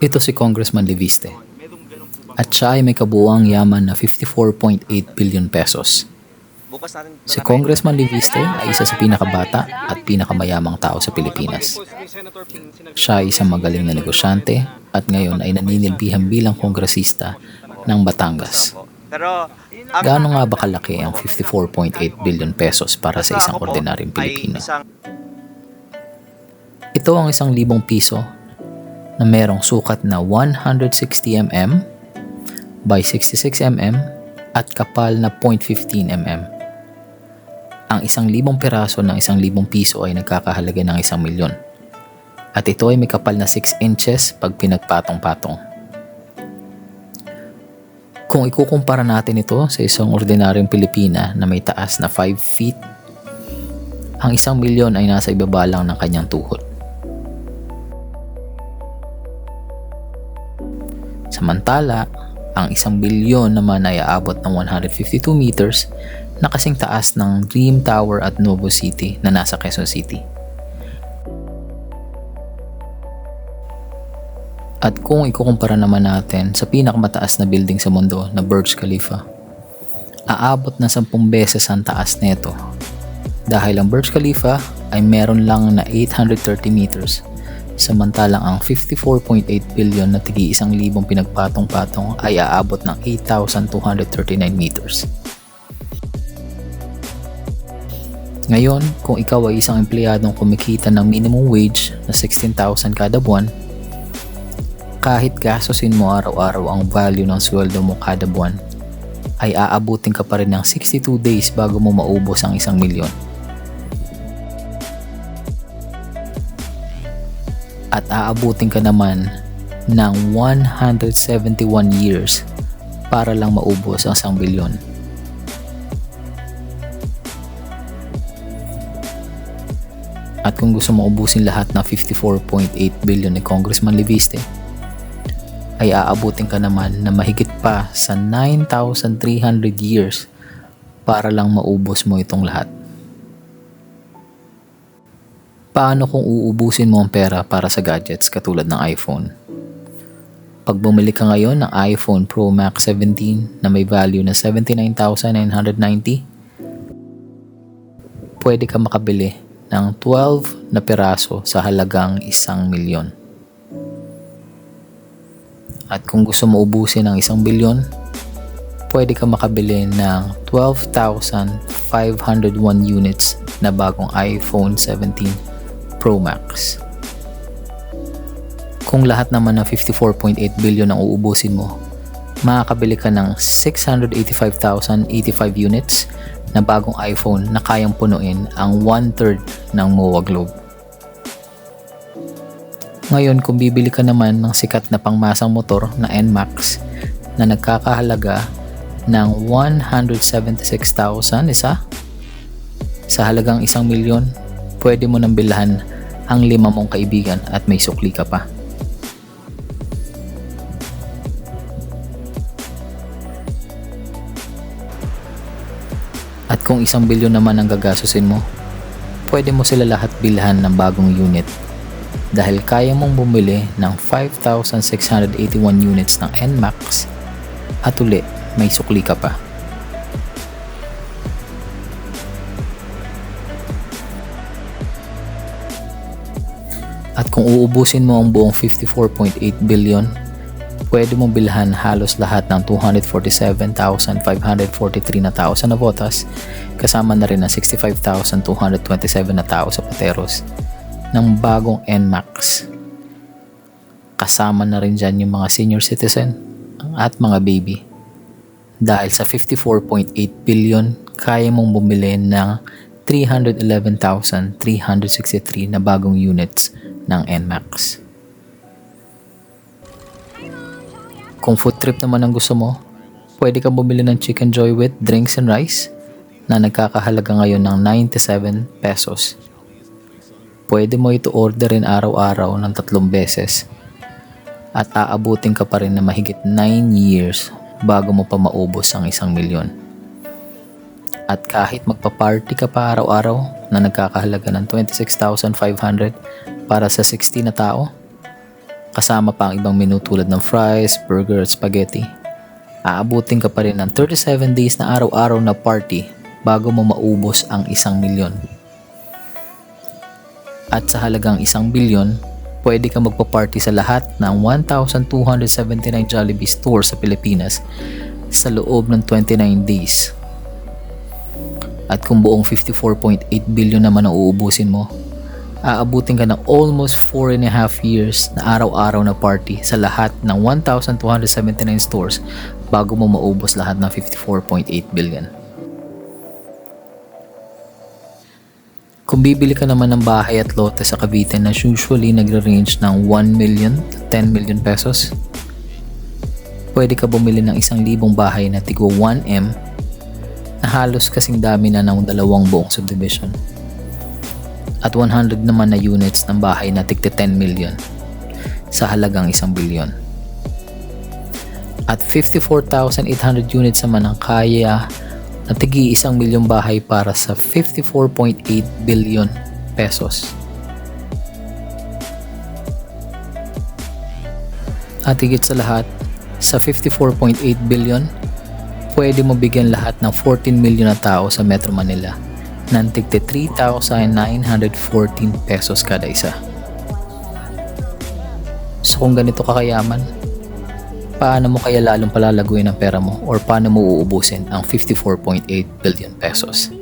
Ito si Congressman Leviste at siya ay may kabuuang yaman na 54.8 billion pesos. Si Congressman Leviste ay isa sa pinakabata at pinakamayamang tao sa Pilipinas. Siya ay isang magaling na negosyante at ngayon ay naninilbihan bilang kongresista ng Batangas. Gaano nga ba kalaki ang 54.8 billion pesos para sa isang ordinaryong Pilipino? Ito ang isang libong piso na merong sukat na 160 mm by 66 mm at kapal na 0.15 mm. Ang isang libong piraso ng isang libong piso ay nagkakahalaga ng isang milyon. At ito ay may kapal na 6 inches pag pinagpatong-patong. Kung ikukumpara natin ito sa isang ordinaryong Pilipina na may taas na 5 feet, ang isang milyon ay nasa ibaba lang ng kanyang tuhod. Samantala, ang isang bilyon naman ay aabot ng 152 meters na kasing taas ng Dream Tower at Novo City na nasa Quezon City. At kung ikukumpara naman natin sa pinakamataas na building sa mundo na Burj Khalifa, aabot na 10 beses ang taas nito. Dahil ang Burj Khalifa ay meron lang na 830 meters samantalang ang 54.8 billion na tigi isang libong pinagpatong-patong ay aabot ng 8,239 meters. Ngayon, kung ikaw ay isang empleyadong kumikita ng minimum wage na 16,000 kada buwan, kahit gastusin mo araw-araw ang value ng sweldo mo kada buwan, ay aabutin ka pa rin ng 62 days bago mo maubos ang isang milyon. At aabutin ka naman ng 171 years para lang maubos ang isang bilyon. At kung gusto mo ubusin lahat ng 54.8 billion ni Congressman Leviste, ay aabutin ka naman na mahigit pa sa 9,300 years para lang maubos mo itong lahat. Paano kung uubusin mo ang pera para sa gadgets katulad ng iPhone? Pag bumili ka ngayon ng iPhone Pro Max 17 na may value na 79,990, pwede ka makabili ng 12 na piraso sa halagang isang milyon. At kung gusto mo ubusin ng isang bilyon, pwede ka makabili ng 12,501 units na bagong iPhone 17 Pro Max. Kung lahat naman ng 54.8 billion ang uubusin mo, makakabili ka ng 685,085 units na bagong iPhone na kayang punuin ang one-third ng MOA Globe. Ngayon, kung bibili ka naman ng sikat na pangmasang motor na NMAX na nagkakahalaga ng 176,000 isa sa halagang isang milyon, pwede mo nang bilhan ang lima mong kaibigan at may sukli ka pa. At kung isang bilyon naman ang gagastusin mo, pwede mo sila lahat bilhan ng bagong unit dahil kaya mong bumili ng 5,681 units ng NMAX at uli may sukli ka pa. At kung uubusin mo ang buong 54.8 billion, pwede mong bilhan halos lahat ng 247,543 na tao sa Navotas, kasama na rin ang 65,227 na tao sa Pateros ng bagong NMAX. Kasama na rin dyan yung mga senior citizen at mga baby. Dahil sa 54.8 billion, kaya mong bumili ng 311,363 na bagong units ng NMAX. Kung food trip naman ang gusto mo, pwede ka bumili ng Chicken Joy with drinks and rice na nagkakahalaga ngayon ng 97 pesos. Pwede mo ito orderin araw-araw ng tatlong beses at aabutin ka pa rin na mahigit 9 years bago mo pa maubos ang isang milyon. At kahit magpa-party ka pa araw-araw na nagkakahalaga ng 26,500 para sa 60 na tao, kasama pa ang ibang menu tulad ng fries, burger at spaghetti, aabutin ka pa rin ng 37 days na araw-araw na party bago mo maubos ang isang milyon. At sa halagang isang bilyon, pwede ka magpa-party sa lahat ng 1,279 Jollibee stores sa Pilipinas sa loob ng 29 days. At kung buong 54.8 billion naman ang uubusin mo, aabutin ka ng almost 4 and a half years na araw-araw na party sa lahat ng 1,279 stores bago mo maubos lahat ng 54.8 billion. Kung bibili ka naman ng bahay at lote sa Cavite na usually nagre-range ng 1 million to 10 million pesos, pwede ka bumili ng isang libong bahay na tigo 1M na halos kasing dami na ng dalawang buong subdivision. At 100 naman na units ng bahay na tigte 10 million sa halagang isang bilyon. At 54,800 units naman ang kaya na tigi isang milyong bahay para sa 54.8 billion pesos. At higit sa lahat, sa 54.8 billion, pwede mo bigyan lahat ng 14 million na tao sa Metro Manila ng tigte 3,914 pesos kada isa. So kung ganito kakayaman, paano mo kaya lalong palalaguin ang pera mo or paano mo uubusin ang 54.8 billion pesos?